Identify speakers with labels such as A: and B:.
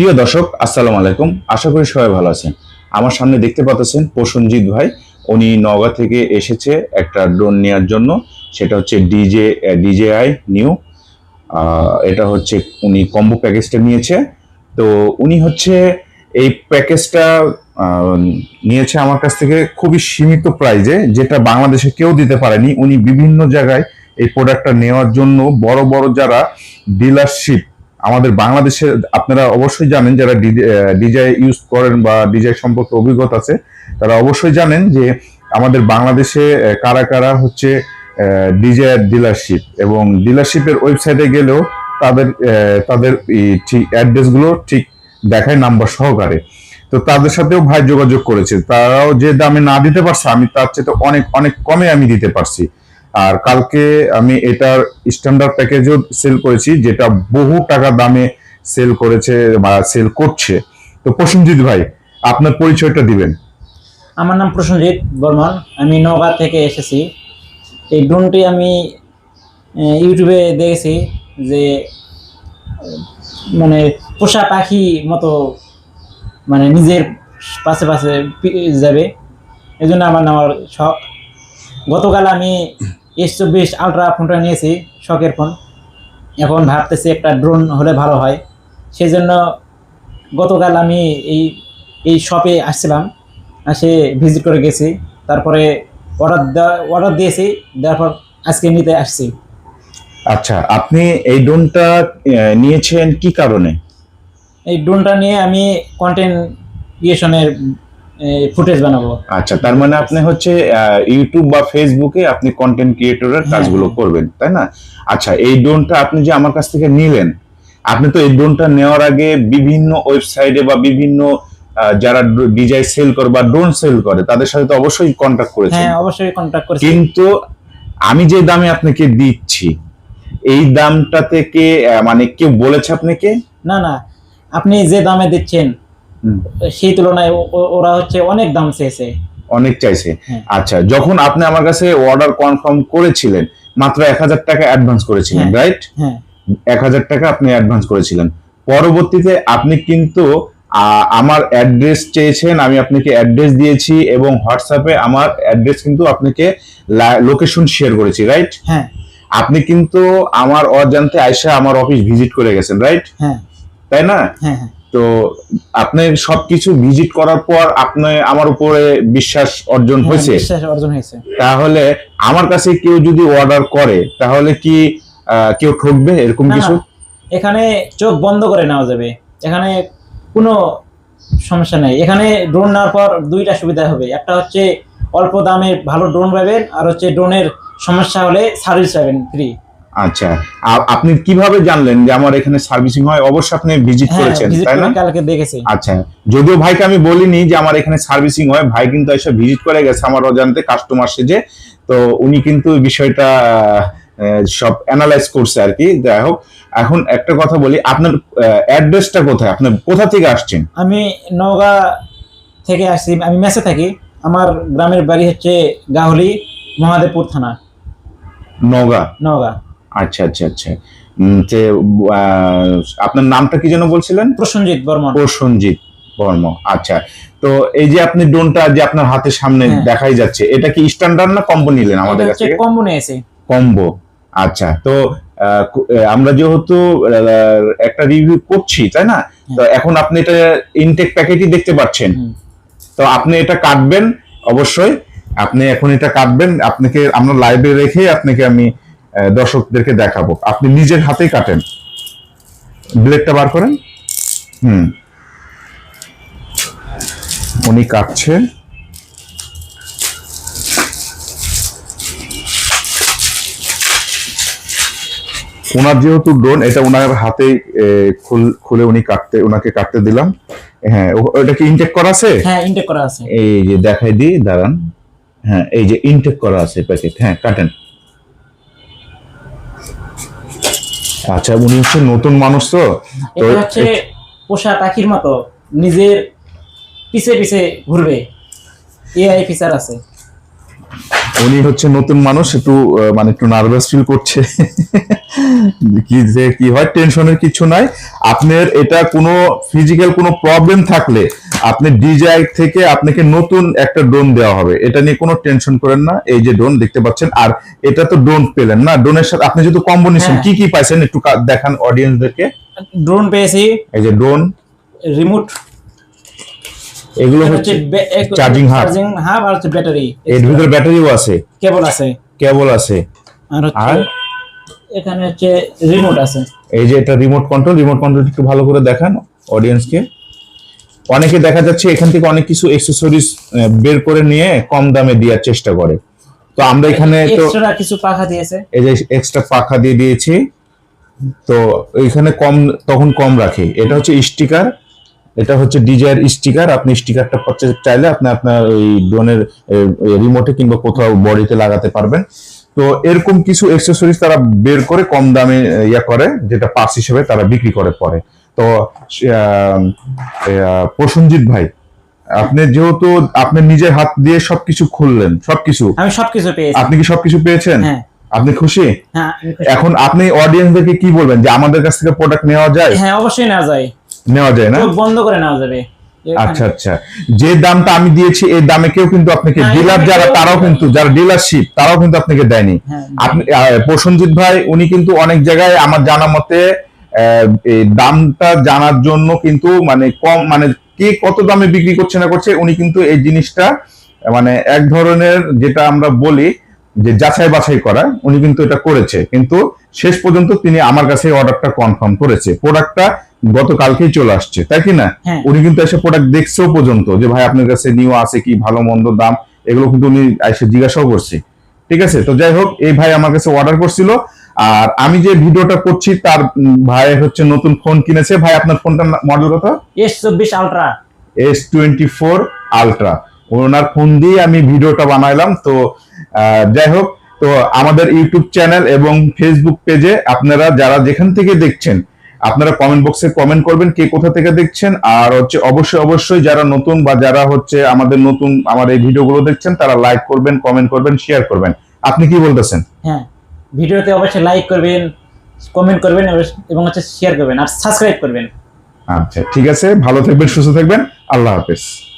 A: প্রিয় দর্শক, আসসালামু আলাইকুম। আশা করি সবাই ভালো আছেন। আমার সামনে দেখতে পাচ্ছেন প্রসঞ্জিৎ ভাই। উনি নওগাঁ থেকে এসেছে একটা ড্রোন নেওয়ার জন্য। সেটা হচ্ছে ডিজে ডিজেআই নিউ। এটা হচ্ছে উনি কম্বো প্যাকেজটা নিয়েছে। তো উনি হচ্ছে এই প্যাকেজটা নিয়েছে আমার কাছ থেকে খুবই সীমিত প্রাইজে যেটা বাংলাদেশে কেউ দিতে পারেনি। উনি বিভিন্ন জায়গায় এই প্রোডাক্টটা নেওয়ার জন্য বড় বড় যারা ডিলারশিপ আমাদের বাংলাদেশে আপনারা অবশ্যই জানেন যারা ডিজাই ইউজ করেন বা ডিজাই সম্পর্কে অভিজ্ঞতা আছে, তারা অবশ্যই জানেন যে আমাদের বাংলাদেশে কারা কারা হচ্ছে ডিজায়ার ডিলারশিপ এবং ডিলারশিপের ওয়েবসাইটে গেলেও তাদের তাদের ঠিক অ্যাড্রেসগুলো ঠিক দেখায় নাম্বার সহকারে। তো তাদের সাথেও ভাই যোগাযোগ করেছে। তারাও যে দামে না দিতে পারছে, আমি তার চেয়ে অনেক অনেক কমে আমি দিতে পারছি। আর কালকে আমি এটার স্ট্যান্ডার্ড প্যাকেজও সেল করেছি, যেটা বহু টাকা দামে সেল করেছে বা সেল করছে। তো প্রসেনজিৎ ভাই, আপনার পরিচয়টা দিবেন।
B: আমার নাম প্রসেনজিৎ বর্মন, আমি নওগাঁ থেকে এসেছি। এই ড্রোনটি আমি ইউটিউবে দেখেছি যে মানে পোষা পাখি মতো মানে নিজের পাশে পাশে যাবে। এই জন্য আমার নেওয়ার শখ। গতকাল আমি এস চব্বিশ আলট্রা ফোনটা নিয়েছি শখের ফোন এখন ভাবতেছি একটা ড্রোন হলে ভালো হয়। সেই জন্য গতকাল আমি এই এই শপে আসছিলাম আসে ভিজিট করে গেছি। তারপরে অর্ডার দেওয়া অর্ডার দিয়েছি দেওয়ার পর আজকে নিতে আসছি।
A: আচ্ছা আপনি এই ড্রোনটা নিয়েছেন কি কারণে?
B: এই ড্রোনটা নিয়ে আমি কন্টেন্ট ক্রিয়েশনের ফুটেজ বানাবো।
A: আচ্ছা তার মানে আপনি হচ্ছে ইউটিউব বা ফেসবুকে আপনি কন্টেন্ট ক্রিয়েটরের
B: হ্যাঁ,
A: কাজগুলো। করবেন তাই না? আচ্ছা এই ড্রোনটা আপনি যে আমার কাছ থেকে নিলেন আপনি তো এই ড্রোনটা নেওয়ার আগে বিভিন্ন ওয়েবসাইটে বা বিভিন্ন যারা ডিজাই সেল করে বা ড্রোন সেল করে তাদের সাথে তো অবশ্যই কন্ট্যাক্ট করেছেন।
B: হ্যাঁ অবশ্যই কন্ট্যাক্ট করেছি।
A: কিন্তু আমি যে দামে আপনাকে দিচ্ছি এই দামটা থেকে মানে কেউ বলেছে আপনাকে?
B: না না আপনি যে দামে দিচ্ছেন সেই তুলনায় ওরা হচ্ছে অনেক দাম চেয়েছে।
A: অনেক চাইছে।
B: হ্যাঁ।
A: আচ্ছা যখন আপনি আমার কাছে অর্ডার কনফার্ম করেছিলেন মাত্র এক হাজার টাকা অ্যাডভান্স করেছিলেন
B: হ্যাঁ।
A: রাইট
B: হ্যাঁ।
A: এক হাজার টাকা আপনি অ্যাডভান্স করেছিলেন। পরবর্তীতে আপনি কিন্তু আমার অ্যাড্রেস চেয়েছেন আমি আপনাকে অ্যাড্রেস দিয়েছি এবং হোয়াটসঅ্যাপে আমার অ্যাড্রেস কিন্তু আপনাকে লোকেশন শেয়ার করেছি রাইট
B: হ্যাঁ।
A: আপনি কিন্তু আমার অজান্তে আয়সা আমার অফিস ভিজিট করে গেছেন রাইট
B: হ্যাঁ।
A: তাই না?
B: হ্যাঁ হ্যাঁ।
A: তো আপনি সবকিছু ভিজিট করার পর আপনি আমার উপরে বিশ্বাস অর্জন
B: হ্যাঁ,
A: হয়েছে?
B: বিশ্বাস অর্জন হয়েছে।
A: তাহলে আমার কাছে কেউ যদি অর্ডার করে তাহলে কি কেউ ঠকবে এরকম কিছু?
B: এখানে চোখ বন্ধ করে নেওয়া যাবে। এখানে কোনো সমস্যা নেই। এখানে ড্রোন নেওয়ার পর দুইটা সুবিধা হবে। একটা হচ্ছে অল্প দামে ভালো ড্রোন পাবেন আর হচ্ছে ড্রোনের সমস্যা হলে সার্ভিস পাবেন ফ্রি
A: আচ্ছা আপনি কীভাবে জানলেন যে আমার এখানে সার্ভিসিং হয়? অবশ্যই আপনি ভিজিট
B: হ্যাঁ
A: করেছেন তাই না?
B: কালকে দেখেছি।
A: আচ্ছা যদিও ভাইকে আমি বলিনি যে আমার এখানে সার্ভিসিং হয় ভাই কিন্তু এসে ভিজিট করে গেছে আমার অজান্তে কাস্টমার সেজে তো উনি কিন্তু বিষয়টা সব অ্যানালাইজ করছে আর কি যাই হোক। এখন একটা কথা বলি আপনার অ্যাড্রেসটা কোথায়? আপনি কোথা থেকে আসছেন?
B: আমি নওগাঁ থেকে আসছি আমি মেসে থাকি। আমার গ্রামের বাড়ি হচ্ছে গাহলি মহাদেবপুর থানা।
A: নগা
B: নওগাঁ।
A: আচ্ছা আচ্ছা আচ্ছা। যে আপনার নামটা কি যেন বলছিলেন?
B: প্রসঞ্জিৎ বর্মন।
A: প্রসঞ্জিৎ বর্ম আচ্ছা। তো এই যে আপনি ড্রোনটা যে আপনার হাতের সামনে
B: হ্যাঁ।
A: দেখাই যাচ্ছে এটা কি স্ট্যান্ডার্ড না কম্বো নিলেন আমাদের কাছে?
B: কম্বো নিয়েছি
A: কম্বো আচ্ছা। তো আহ, আমরা যেহেতু একটা রিভিউ করছি তাই না? তো এখন আপনি এটা ইনটেক প্যাকেটই দেখতে পাচ্ছেন। তো আপনি এটা কাটবেন অবশ্যই। আপনি এখন এটা কাটবেন আপনাকে আমরা লাইভে রেখে আপনাকে আমি দর্শকদেরকে দেখাবো। আপনি নিজের হাতেই কাটেন। ব্লেডটা বার করেন। হুম। উনি কাটছে ওনার যেহেতু ড্রোন এটা ওনার হাতে খুলে উনি কাটতে ওনাকে কাটতে দিলাম। হ্যাঁ ওটা কি ইনটেক করা আছে?
B: হ্যাঁ ইনটেক করা আছে।
A: এই যে দেখাই দিই দাঁড়ান। হ্যাঁ এই যে ইনটেক করা আছে প্যাকেট হ্যাঁ কাটেন। আচ্ছা উনি হচ্ছে নতুন মানুষ তো
B: এটা হচ্ছে পোষা পাখির মতো নিজের পিছে পিছে ঘুরবে। এআই ফিচার আছে।
A: উনি হচ্ছে নতুন মানুষ একটু মানে একটু নার্ভাস ফিল করছে। কি যে কি হয় টেনশনের কিছু নাই। আপনার এটা কোনো ফিজিক্যাল কোনো প্রবলেম থাকলে আপনি ডিজাই থেকে আপনাকে নতুন একটা ড্রোন দেওয়া হবে। এটা নিয়ে কোনো টেনশন করেন না। এই যে ড্রোন দেখতে পাচ্ছেন আর এটা তো ড্রোন পেলেন না। ডোনের সাথে আপনি যেহেতু কম্বিনেশন
B: হ্যাঁ।
A: কি কি পাইছেন? একটু দেখান অডিয়েন্সদেরকে
B: ড্রোন পেয়েছি।
A: এই যে ড্রোন
B: রিমোট
A: এগুলো
B: হচ্ছে charging
A: charging
B: চার্জিং হাব আর হচ্ছে ব্যাটারি
A: এর ভিতরে ব্যাটারিও আছে।
B: কেবল আছে।
A: কেবল আছে।
B: আর হচ্ছে
A: আর?
B: এখানে হচ্ছে রিমোট আছে।
A: এই যে এটা রিমোট কন্ট্রোল রিমোট কন্ট্রোল একটু ভালো করে দেখান অডিয়েন্সকে অনেকে দেখা যাচ্ছে এখান থেকে অনেক কিছু এক্সেসরিজ বের করে নিয়ে কম দামে দেওয়ার চেষ্টা করে। তো আমরা এখানে তো
B: এক্সট্রা কিছু পাখা দিয়েছে।
A: এই যে এক্সট্রা পাখা দিয়ে দিয়েছি। তো এখানে কম তখন কম রাখে। এটা হচ্ছে স্টিকার এটা হচ্ছে ডিজাইর স্টিকার আপনি স্টিকারটা পারচেজ চাইলে আপনি আপনার ওই ড্রোনের রিমোটে কিংবা কোথাও বডিতে লাগাতে পারবেন। তো এরকম কিছু অ্যাক্সেসরিজ তারা বের করে কম দামে ইয়া করে যেটা পার্স হিসেবে তারা বিক্রি করে পরে। তো আহ, ভাই আপনি যেহেতু আপনি নিজের হাত দিয়ে সবকিছু খুললেন সবকিছু।
B: আমি সবকিছু পেয়েছি।
A: আপনি কি সবকিছু পেয়েছেন?
B: হ্যাঁ।
A: আপনি খুশি?
B: হ্যাঁ খুশি।
A: এখন আপনি অডিয়েন্সদেরকে কি বলবেন? যে আমাদের কাছ থেকে প্রোডাক্ট নেওয়া যায়?
B: হ্যাঁ অবশ্যই নেওয়া যায়।
A: নেওয়া যায় না?
B: চোখ বন্ধ করে নেওয়া যাবে।
A: আচ্ছা আচ্ছা। যে দামটা আমি দিয়েছি এই দামে কেউ কিন্তু আপনাকে ডিলার যারা তারাও কিন্তু যারা ডিলারশিপ তারাও কিন্তু আপনাকে দেয়নি।
B: হ্যাঁ
A: আপনি আহ, প্রসেনজিৎ ভাই উনি কিন্তু অনেক জায়গায় আমার জানা মতে দামটা জানার জন্য কিন্তু মানে কম মানে কে কত দামে বিক্রি করছে না করছে উনি কিন্তু এই জিনিসটা মানে এক ধরনের যেটা আমরা বলি যে যাচাই বাছাই করা উনি কিন্তু এটা করেছে। কিন্তু শেষ পর্যন্ত তিনি আমার কাছে অর্ডারটা কনফার্ম করেছে। প্রোডাক্টটা গতকালকেই চলে আসছে তাই কি না?
B: হ্যাঁ।
A: উনি কিন্তু এসে প্রোডাক্ট দেখছেও পর্যন্ত যে ভাই আপনার কাছে নিউ আছে কি? ভালো মন্দ দাম? এগুলো কিন্তু উনি এসে জিজ্ঞাসাও করছে। ঠিক আছে? তো যাই হোক এই ভাই আমার কাছে অর্ডার করছিল। আর আমি যে ভিডিওটা করছি তার ভাই হচ্ছে নতুন ফোন কিনেছে। ভাই আপনার ফোনটার মডেল কত?
B: এস চব্বিশ ultra
A: S twenty four ultra ওনার ফোন দিয়ে আমি ভিডিওটা বানাইলাম। তো আহ, যাই হোক তো আমাদের ইউটিউব চ্যানেল এবং ফেসবুক পেজে আপনারা যারা যেখান থেকে দেখছেন আপনারা কমেন্ট বক্সে কমেন্ট করবেন কে কোথা থেকে দেখছেন। আর হচ্ছে অবশ্যই অবশ্যই যারা নতুন বা যারা হচ্ছে আমাদের নতুন আমার এই ভিডিওগুলো দেখছেন তারা লাইক করবেন কমেন্ট করবেন শেয়ার করবেন। আপনি কি বলতেছেন?
B: হ্যাঁ ভিডিওতে অবশ্যই লাইক করবেন কমেন্ট করবেন এবং- এবং হচ্ছে শেয়ার করবেন আর সাবস্ক্রাইব করবেন।
A: আচ্ছা ঠিক আছে ভালো থাকবেন সুস্থ থাকবেন আল্লাহ হাফেজ।